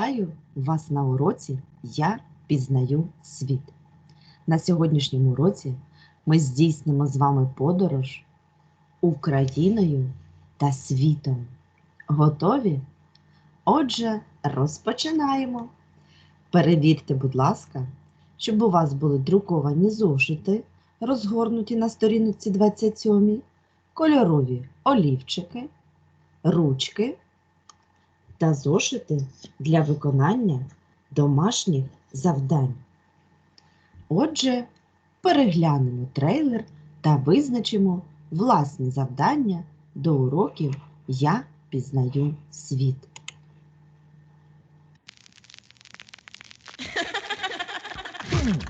Вітаю вас на уроці Я пізнаю світ. На сьогоднішньому уроці ми здійснимо з вами подорож Україною та світом. Готові? Отже, розпочинаємо. Перевірте, будь ласка, щоб у вас були друковані зошити, розгорнуті на сторінці 27, кольорові олівчики, ручки та зошити для виконання домашніх завдань. Отже, переглянемо трейлер та визначимо власні завдання до уроків Я пізнаю світ. Япс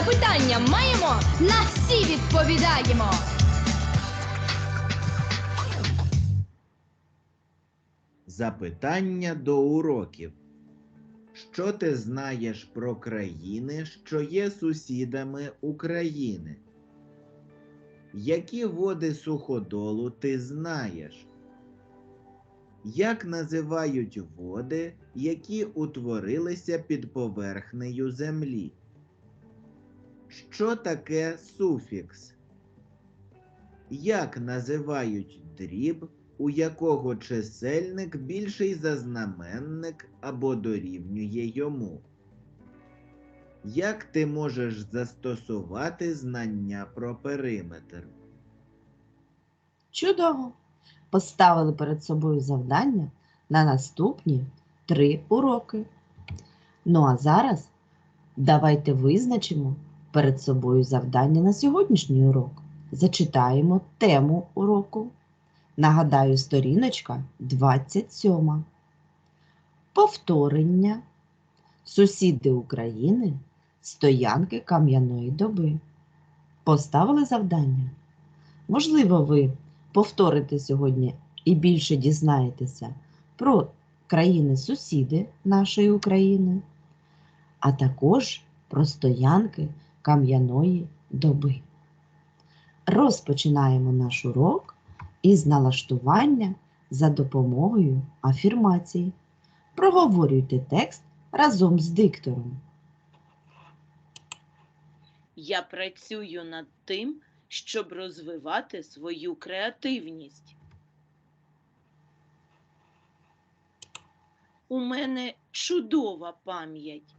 Запитання маємо, на всі відповідаємо. Запитання до уроків. Що ти знаєш про країни, що є сусідами України? Які води суходолу ти знаєш? Як називають води, які утворилися під поверхнею землі? Що таке суфікс? Як називають дріб, у якого чисельник більший за знаменник або дорівнює йому? Як ти можеш застосувати знання про периметр? Чудово! Поставили перед собою завдання на наступні три уроки. Ну а зараз давайте визначимо перед собою завдання на сьогоднішній урок. Зачитаємо тему уроку. Нагадаю, сторіночка 27. Повторення. Сусіди України. Стоянки кам'яної доби. Поставили завдання. Можливо, ви повторите сьогодні і більше дізнаєтеся про країни-сусіди нашої України, а також про стоянки кам'яної доби. Розпочинаємо наш урок із налаштування за допомогою афірмації. Проговорюйте текст разом з диктором. Я працюю над тим, щоб розвивати свою креативність. У мене чудова пам'ять.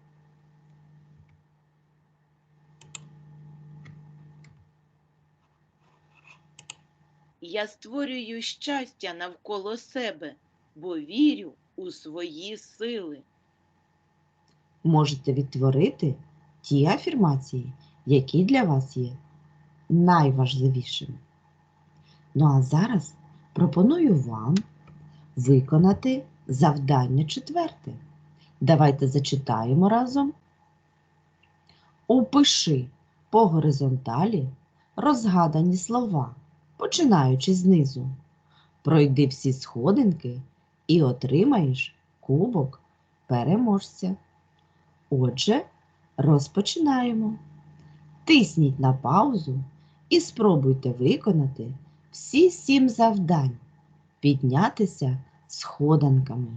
Я створюю щастя навколо себе, бо вірю у свої сили. Можете відтворити ті афірмації, які для вас є найважливішими. Ну а зараз пропоную вам виконати завдання четверте. Давайте зачитаємо разом. Опиши по горизонталі розгадані слова, починаючи знизу. Пройди всі сходинки і отримаєш кубок переможця. Отже, розпочинаємо. Тисніть на паузу і спробуйте виконати всі сім завдань, піднятися сходинками.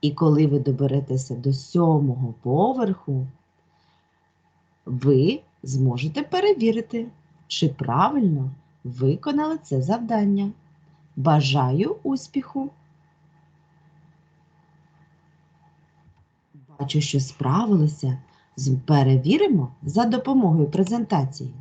І коли ви доберетеся до сьомого поверху, ви зможете перевірити, чи правильно виконали це завдання. Бажаю успіху! Бачу, що справилися. Перевіримо за допомогою презентації.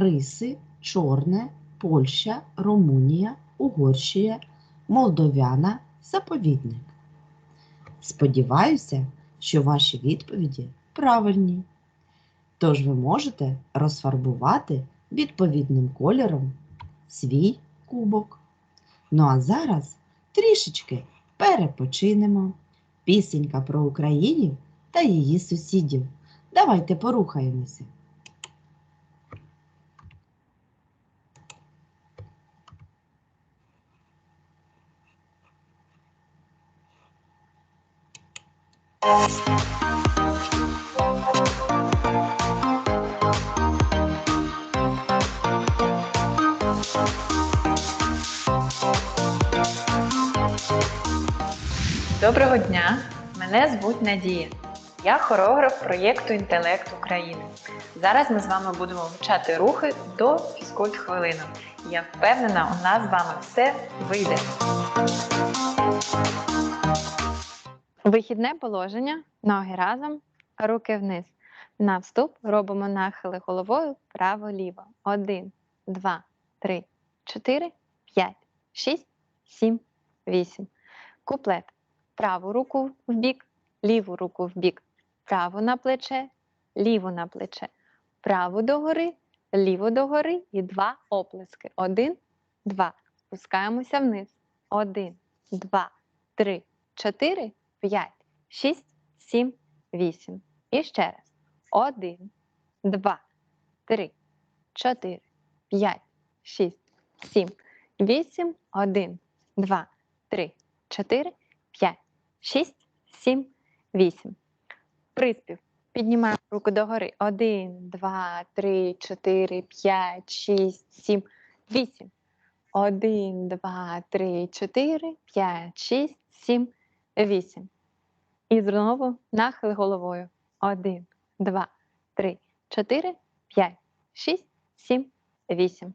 Риси, чорне, Польща, Румунія, Угорщина, Молдовяна, заповідник. Сподіваюся, що ваші відповіді правильні. Тож ви можете розфарбувати відповідним кольором свій кубок. Ну а зараз трішечки перепочинемо. Пісенька про Українів та її сусідів. Давайте порухаємося. Доброго дня! Мене звуть Надія. Я хореограф проєкту Інтелект України. Зараз ми з вами будемо вивчати рухи до фізкульт хвилину. Я впевнена, у нас з вами все вийде. Вихідне положення. Ноги разом, руки вниз. На вступ робимо нахили головою право-ліво. Один, два, три, чотири, п'ять, шість, сім, вісім. Куплет праву руку в бік, ліву руку в бік, праву на плече, ліву на плече, праву догори, ліву догори і два оплески. Один, два. Спускаємося вниз. Один, два, три, чотири, п'ять, шість, сім, вісім. І ще раз. Один, два, три, чотири, п'ять, шість, сім, вісім, один, два, три, чотири, п'ять, шість, сім, вісім. Приспів. Піднімаємо руку догори. Один, два, три, чотири, п'ять, шість, сім, вісім. Один, два, три, чотири, п'ять, шість, сім, вісім. І знову нахил головою. Один, два, три, чотири, п'ять, шість, сім, вісім.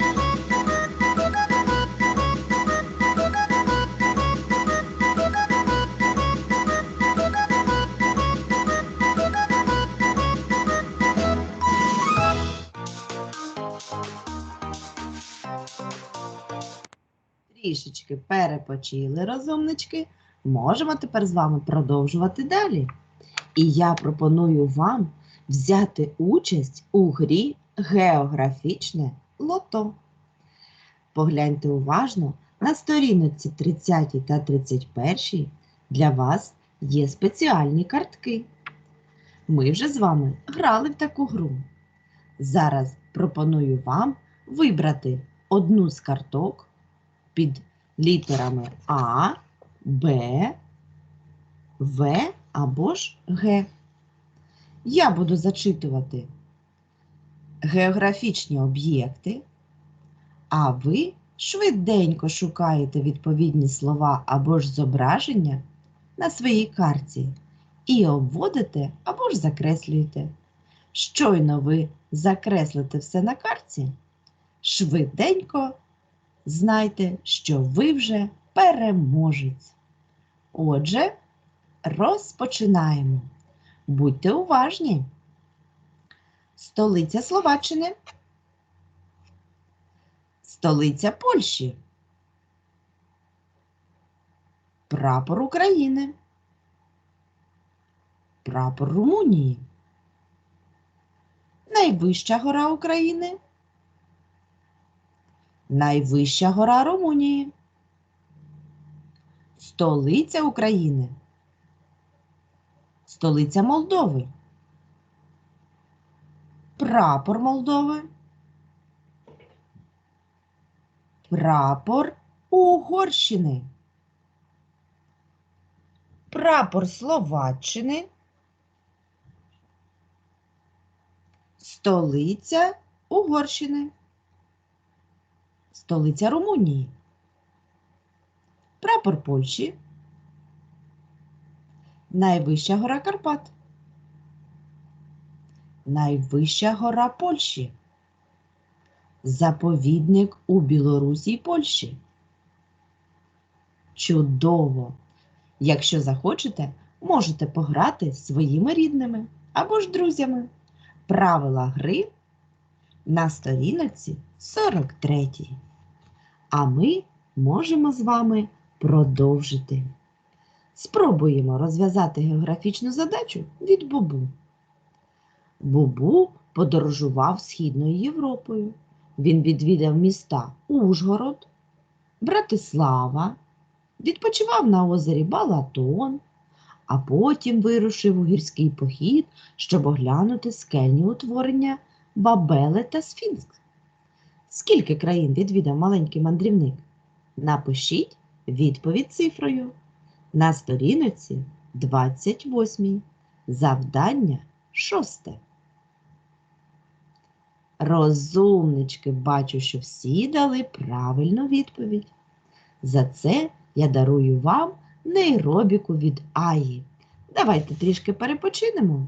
Трішечки перепочили розумнички. Можемо тепер з вами продовжувати далі. І я пропоную вам взяти участь у грі географічне лото. Погляньте уважно на сторіночці 30 та 31 для вас є спеціальні картки. Ми вже з вами грали в таку гру. Зараз пропоную вам вибрати одну з карток під літерами А, Б, В або ж Г. Я буду зачитувати географічні об'єкти, а ви швиденько шукаєте відповідні слова або ж зображення на своїй карті і обводите або ж закреслюєте. Щойно ви закреслите все на карті, швиденько знайте, що ви вже переможець. Отже, розпочинаємо. Будьте уважні. Столиця Словаччини. Столиця Польщі. Прапор України. Прапор Румунії. Найвища гора України. Найвища гора Румунії. Столиця України. Столиця Молдови. Прапор Молдови. Прапор Угорщини. Прапор Словаччини. Столиця Угорщини. Столиця Румунії? Прапор Польщі. Найвища гора Карпат. Найвища гора Польщі. Заповідник у Білорусі й Польщі. Чудово! Якщо захочете, можете пограти з своїми рідними або ж друзями. Правила гри на сторінці 43. А ми можемо з вами продовжити. Спробуємо розв'язати географічну задачу від Бубу. Бубу подорожував Східною Європою. Він відвідав міста Ужгород, Братислава, відпочивав на озері Балатон, а потім вирушив у гірський похід, щоб оглянути скельні утворення Бабели та Сфінкс. Скільки країн відвідав маленький мандрівник? Напишіть відповідь цифрою. На сторінці 28. Завдання шосте. Розумнички, бачу, що всі дали правильну відповідь. За це я дарую вам нейробіку від Аї. Давайте трішки перепочинемо.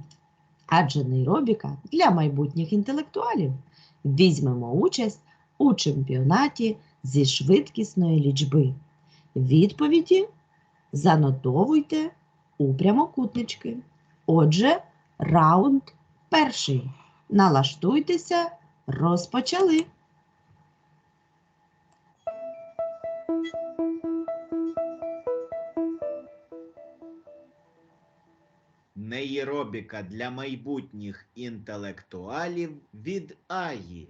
Адже нейробіка для майбутніх інтелектуалів. Візьмемо участь у чемпіонаті зі швидкісної лічби. Відповіді занотовуйте у прямокутнички. Отже, раунд перший. Налаштуйтеся, розпочали. Нейробіка для майбутніх інтелектуалів від Аї.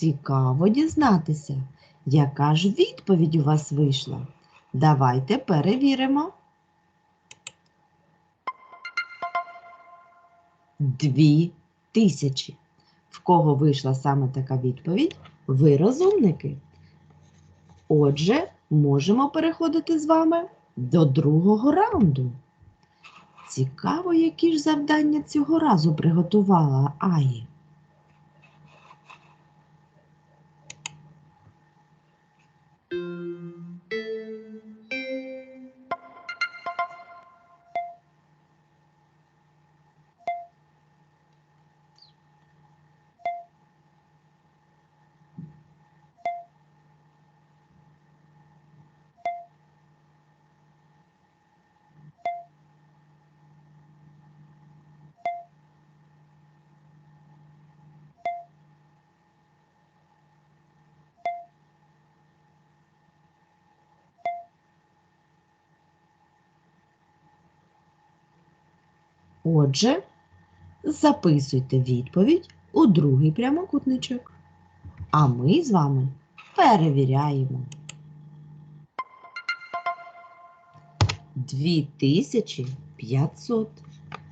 Цікаво дізнатися, яка ж відповідь у вас вийшла. Давайте перевіримо. Дві тисячі. В кого вийшла саме така відповідь? Ви розумники. Отже, можемо переходити з вами до другого раунду. Цікаво, які ж завдання цього разу приготувала Аї. Отже, записуйте відповідь у другий прямокутничок. А ми з вами перевіряємо. 2500.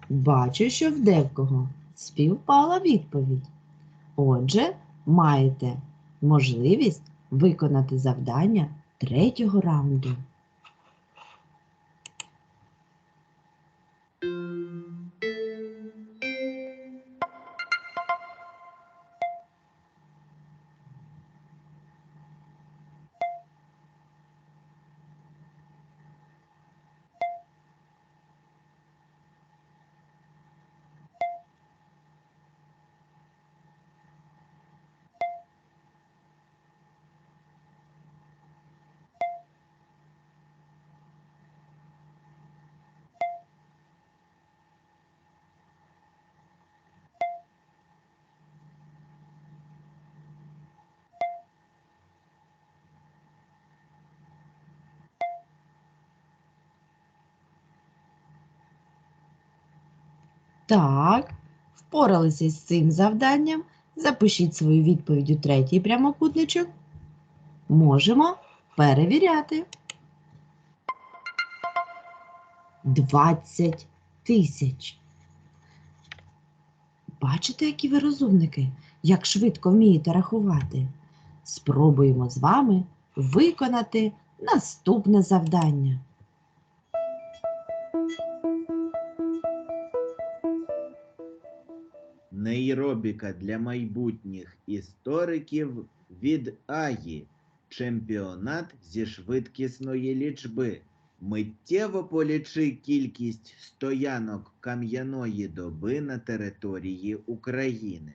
Бачу, що в декого співпала відповідь. Отже, маєте можливість виконати завдання третього раунду. Так, впоралися з цим завданням. Запишіть свою відповідь у третій прямокутничок. Можемо перевіряти. 20 тисяч. Бачите, які ви розумники, як швидко вмієте рахувати. Спробуємо з вами виконати наступне завдання. Нейробіка для майбутніх істориків від Аї. Чемпіонат зі швидкісної лічби. Миттєво полічи кількість стоянок кам'яної доби на території України.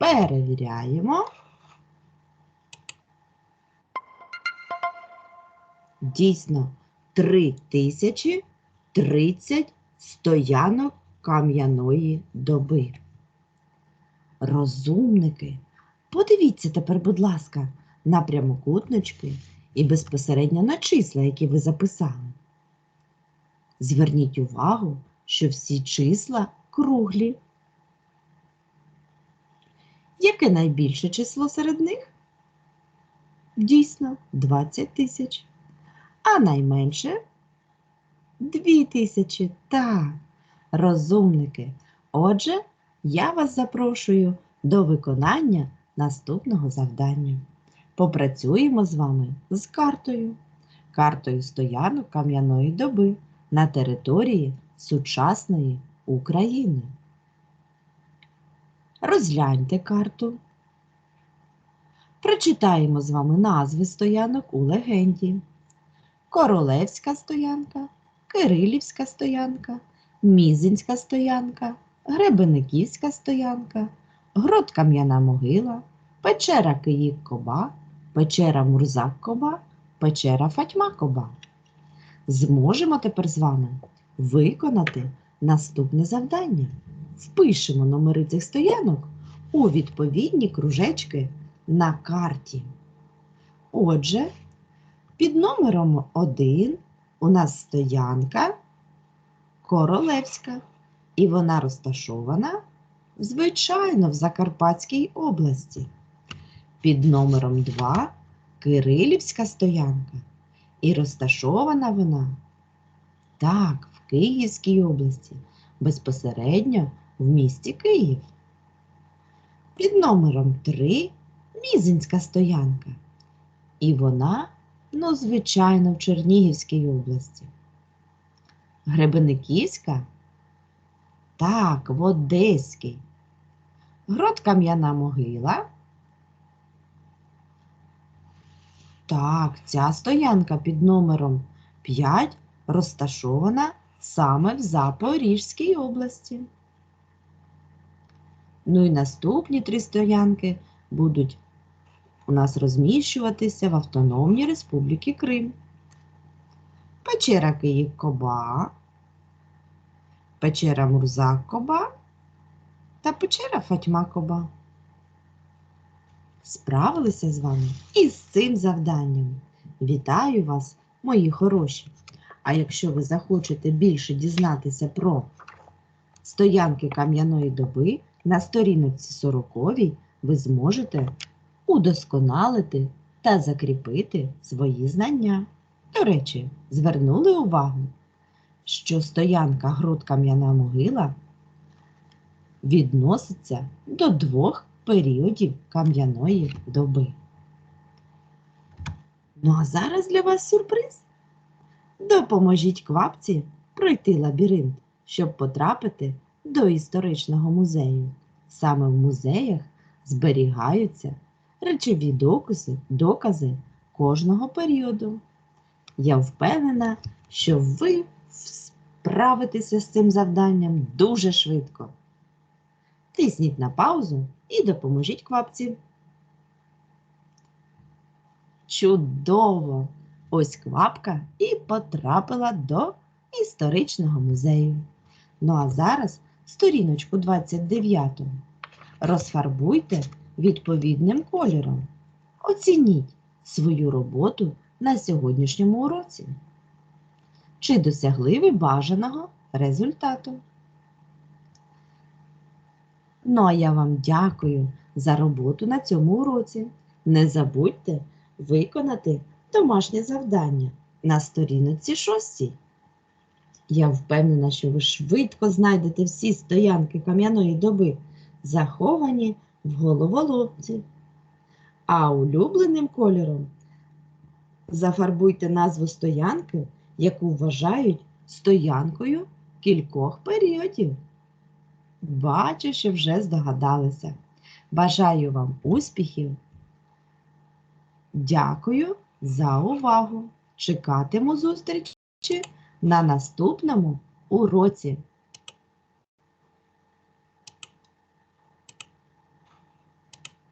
Перевіряємо. Дійсно, 3030 стоянок кам'яної доби. Розумники, подивіться тепер, будь ласка, на прямокутнички і безпосередньо на числа, які ви записали. Зверніть увагу, що всі числа круглі. Яке найбільше число серед них? Дійсно, 20 тисяч. А найменше 2 тисячі. Так, розумники. Отже, я вас запрошую до виконання наступного завдання. Попрацюємо з вами з картою. Картою стоянок кам'яної доби на території сучасної України. Розгляньте карту. Прочитаємо з вами назви стоянок у легенді. Королевська стоянка, Кирилівська стоянка, Мізинська стоянка, Гребениківська стоянка, Грот Кам'яна могила, Печера Київ Коба, Печера Мурзак Коба, Печера Фатьма Коба. Зможемо тепер з вами виконати наступне завдання впишемо номери цих стоянок у відповідні кружечки на карті. Отже, під номером 1 у нас стоянка Королевська, і вона розташована, звичайно, в Закарпатській області. Під номером 2 Кирилівська стоянка, і розташована вона так, в Київській області, безпосередньо в місті Київ. Під номером 3 Мізинська стоянка. І вона, ну, звичайно, в Чернігівській області. Гребениківська? Так, в Одеській. Грот Кам'яна могила. Так, ця стоянка під номером 5 розташована саме в Запорізькій області. Ну і наступні три стоянки будуть у нас розміщуватися в Автономній Республіки Крим. Печера Київ Коба, печера Мурзак Коба та печера Фатьма Коба. Справилися з вами із цим завданням. Вітаю вас, мої хороші! А якщо ви захочете більше дізнатися про стоянки кам'яної доби, на сторіночці 40 ви зможете удосконалити та закріпити свої знання. До речі, звернули увагу, що стоянка Грот Кам'яна могила відноситься до двох періодів кам'яної доби. Ну а зараз для вас сюрприз. Допоможіть квапці пройти лабіринт, щоб потрапити до історичного музею. Саме в музеях зберігаються речові докази, докази кожного періоду. Я впевнена, що ви справитеся з цим завданням дуже швидко. Тисніть на паузу і допоможіть квапці. Чудово! Ось квапка і потрапила до історичного музею. Ну а зараз сторіночку 29 розфарбуйте відповідним кольором. Оцініть свою роботу на сьогоднішньому уроці. Чи досягли ви бажаного результату? Ну а я вам дякую за роботу на цьому уроці. Не забудьте виконати домашнє завдання на сторінці 6. Я впевнена, що ви швидко знайдете всі стоянки кам'яної доби, заховані в головоломці. А улюбленим кольором зафарбуйте назву стоянки, яку вважають стоянкою кількох періодів. Бачу, що вже здогадалися. Бажаю вам успіхів. Дякую за увагу. Чекатиму зустрічі на наступному уроці.